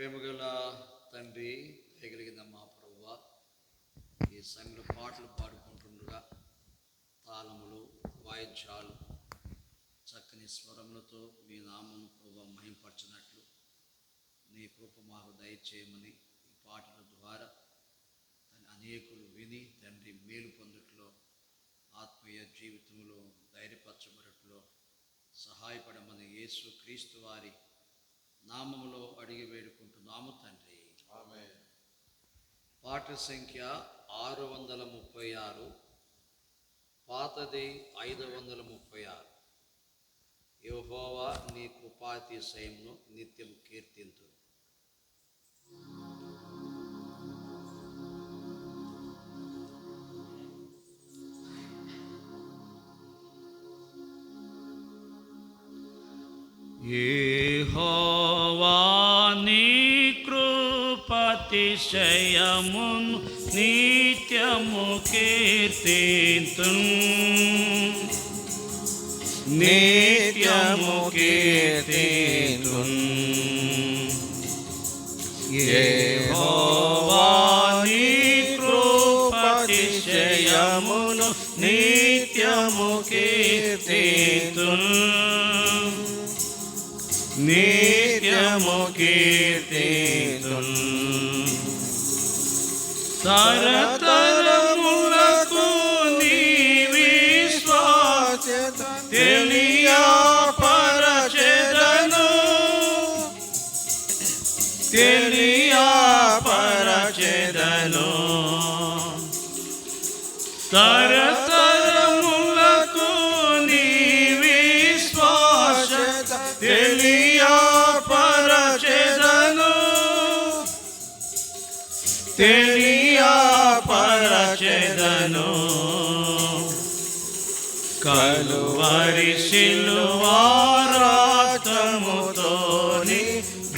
ప్రేమగల తండ్రి దయగలిగిన మా ప్రభువ. ఈ సంఘంలో పాటలు పాడుకుంటుండగా తాళములు వాయిద్యాలు చక్కని స్వరములతో మీ నామం ప్రభు మహింపరచినట్లు నీ కృప మాకు దయచేయమని ఈ పాటల ద్వారా అనేకులు విని తండ్రి మేలు పొందుట్లో ఆత్మీయ జీవితంలో ధైర్యపరచబడట్లో సహాయపడమని యేసు క్రీస్తు వారి నామములో అడిగి వేడుకుంటున్నాము తండ్రి. పాట సంఖ్య ఆరు వందల ముప్పై ఆరు పాతది ఐదు వందల ముప్పై ఆరు యెహోవా నీ కృపాతిశయంను నిత్యం కీర్తింతు యెహోవాని కృపతిశయమును నిత్యము కీర్తింతు నిత్యము కీర్తింతు యెహోవాని కృపతిశయమును నిత్యము కీర్తింతు నిత్యము కీర్తితున్. తరతరములకు నీ విశ్వాసత తెలియా పరచెదను. తెలియా పరచెదను. తరతరములకు పరచెదను కలువరి శిలువారాతముతోని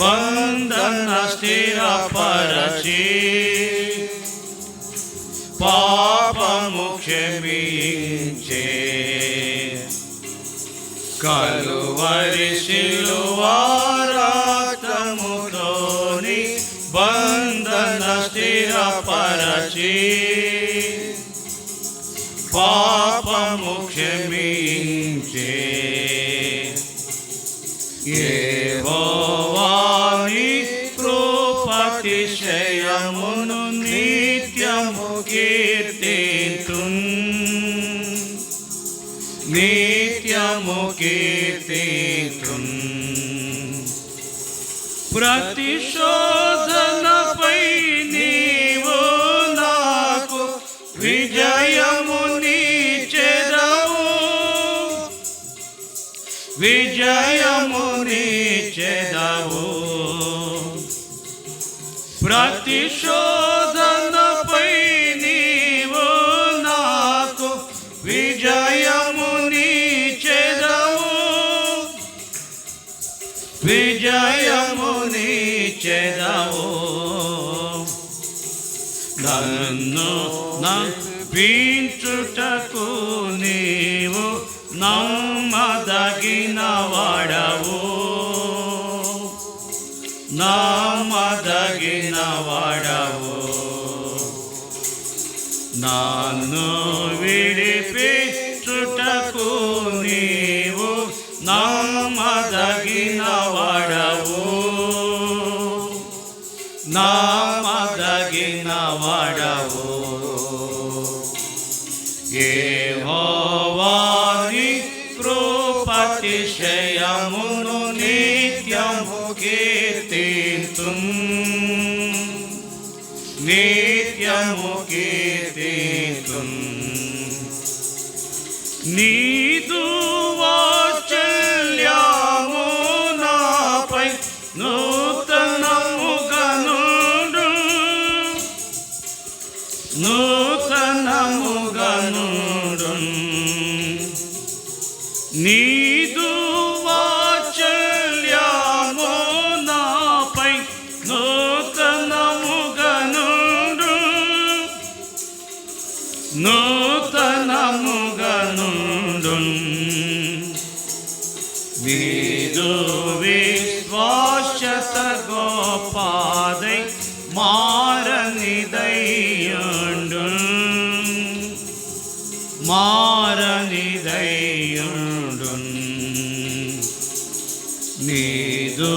బంధన స్థిరపరచి పాపము క్షమించే కలువరి శిలువారాతముతోని ప్రతిశోధనపై నీవు నాకు విజయముని చెరవు విజయముని చెరవు ప్రతిశోధ నన్ను నవ్వించుటకు నీవు నమ్మదగిన వాడవు. నమ్మదగిన వాడవు. నన్ను విడిపించుటకు నీవు నమ్మదగిన ఏహోవాని కృపతిశయమును నిత్యము కీర్తింతు నిత్యము కీర్తింతు నీదు నీదు వాత్సల్యము నాపై నూతనముగనుడు. నూతనముగనుడు నీదు విశ్వాసత நீது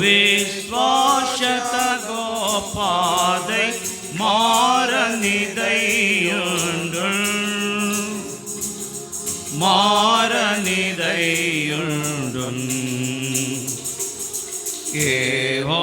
விஸ்வாசதகோபாதை மாறனிதையுள் மாறனிதையுள் ஏவோ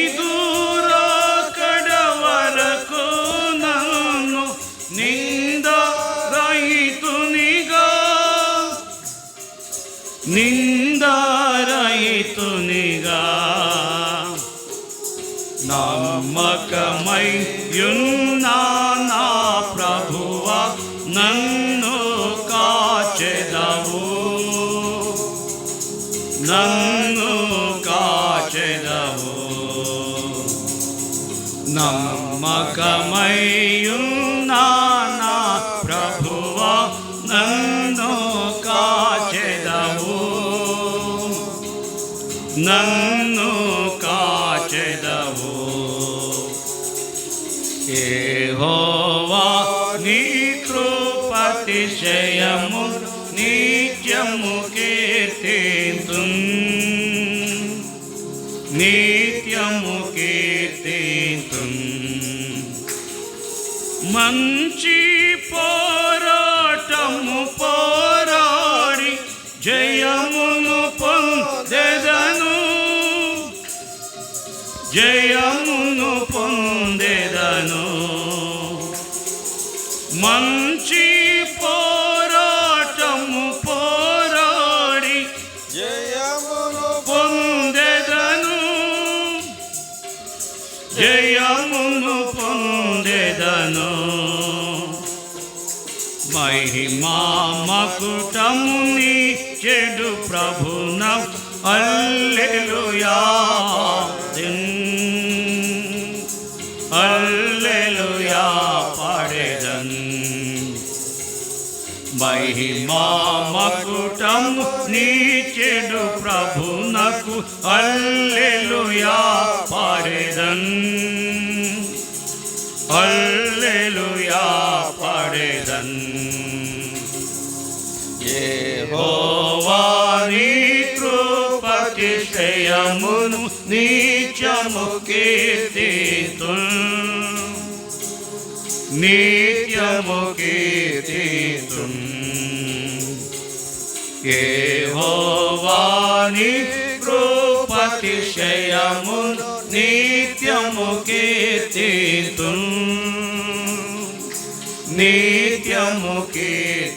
నమ్మకమై నా ప్రభువ నన్ను కాచెదవు. నన్ను కాచెదవు. నమ్మకమై నా ప్రభువ నన్ను ఏహోవా నీ కృపతిశయము నిత్యము కీర్తింతు. నిత్యము కీర్తింతు. మంచి పోరాటము పోరాడి జయమును పొందెదను. జయ మంచి పోరాటము పోరాడి జయమును పొందెదను. జయమును పొందెదను. మహిమా మకుటముని చెడు ప్రభున అల్లెలుయా. మహిమా మకుటము నీ చెడు ప్రభునకు అల్లెలుయా పాడేదన్. అల్లెలుయా పాడేదన్. యెహోవాని కృపతిశయమును నీచము కీర్తితు నిత్యము కీర్తితు యెహోవాని కృపతిశయమును నిత్యము కీర్తితు నిత్యము కీర్తి